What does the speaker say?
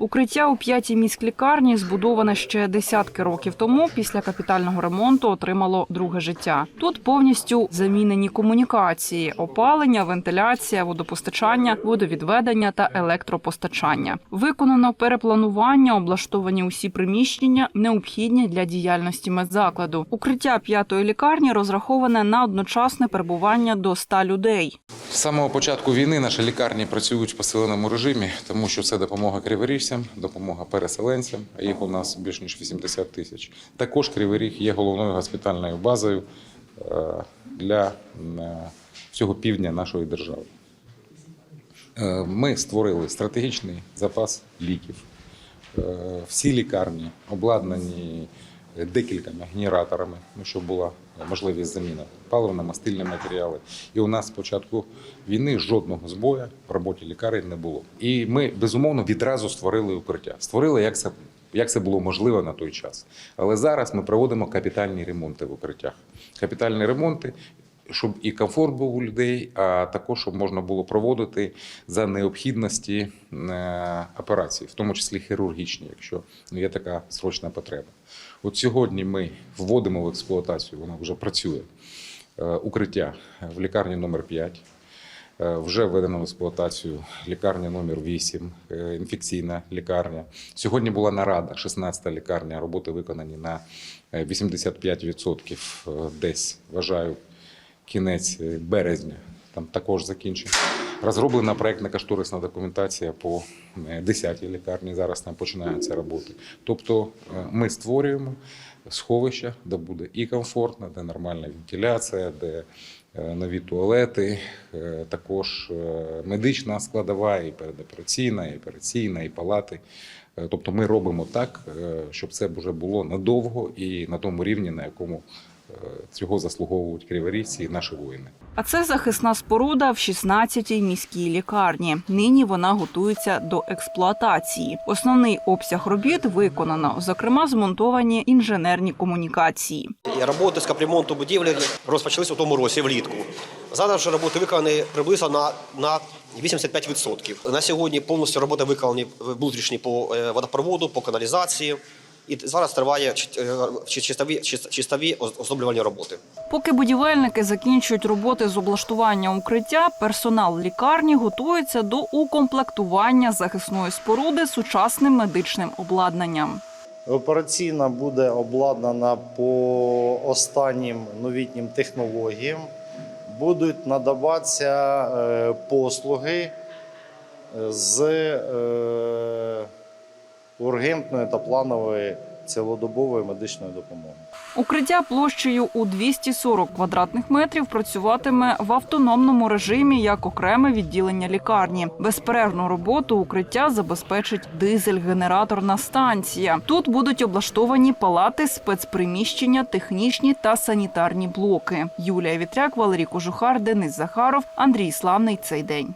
Укриття у п'ятій міськлікарні збудоване ще десятки років тому. Після капітального ремонту отримало друге життя. Тут повністю замінені комунікації: опалення, вентиляція, водопостачання, водовідведення та електропостачання. Виконано перепланування, облаштовані усі приміщення, необхідні для діяльності медзакладу. Укриття п'ятої лікарні розраховане на одночасне перебування до 100 людей. З самого початку війни наші лікарні працюють в посиленому режимі, тому що це допомога криворіжцям, допомога переселенцям, їх у нас більш ніж 80 тисяч. Також Кривий Ріг є головною госпітальною базою е, для е, всього півдня нашої держави. Е, Ми створили стратегічний запас ліків. Всі лікарні обладнані декількома генераторами, ну, щоб була можливість заміни паливно-мастильні матеріали. І у нас з початку війни жодного збою в роботі лікарень не було. І ми безумовно відразу створили укриття. Створили як це. Як це було можливо на той час, але зараз ми проводимо капітальні ремонти в укриттях. Капітальні ремонти, щоб і комфорт був у людей, а також щоб можна було проводити за необхідності е, операції, в тому числі хірургічні, якщо є така срочна потреба. От сьогодні ми вводимо в експлуатацію, вона вже працює. е, Укриття в лікарні номер 5 Е, Вже введено в експлуатацію лікарня номер 8 е, інфекційна лікарня. Сьогодні була нарада, 16-та лікарня. Роботи виконані на е, 85%. е, Десь вважаю кінець е, березня. Там також закінчено. Розроблена проектна кошторисна документація по 10-й лікарні. Зараз там починаються роботи. Тобто е, ми створюємо сховища, де буде і комфортно, де нормальна вентиляція, де е, нові туалети, е, також е, медична складова, і передопераційна, і операційна, і палати. Е, Тобто ми робимо так, е, щоб це вже було надовго і на тому рівні, на якому е, цього заслуговують криворіжці і наші воїни. А це захисна споруда в 16-й міській лікарні. Нині вона готується до експлуатації. Основний обсяг робіт виконано, зокрема, змонтовані інженерні комунікації. Роботи з капремонту будівлі розпочалися у тому році влітку. Зараз вже роботи виконані приблизно на, на 85%. На сьогодні повністю роботи виконані внутрішні по е, водопроводу, по каналізації. І зараз триває е, чистові, чистові оздоблювальні роботи. Поки будівельники закінчують роботи з облаштування укриття, персонал лікарні готується до укомплектування захисної споруди сучасним медичним обладнанням. Операційна буде обладнана по останнім новітнім технологіям. Будуть надаватися е, послуги з е, ургентної та планової цілодобової медичної допомоги. Укриття площею у 240 квадратних метрів працюватиме в автономному режимі як окреме відділення лікарні. Безперервну роботу укриття забезпечить дизель-генераторна станція. Тут будуть облаштовані палати, спецприміщення, технічні та санітарні блоки. Юлія Вітряк, Валерій Кожухар, Денис Захаров, Андрій Славний. Цей день.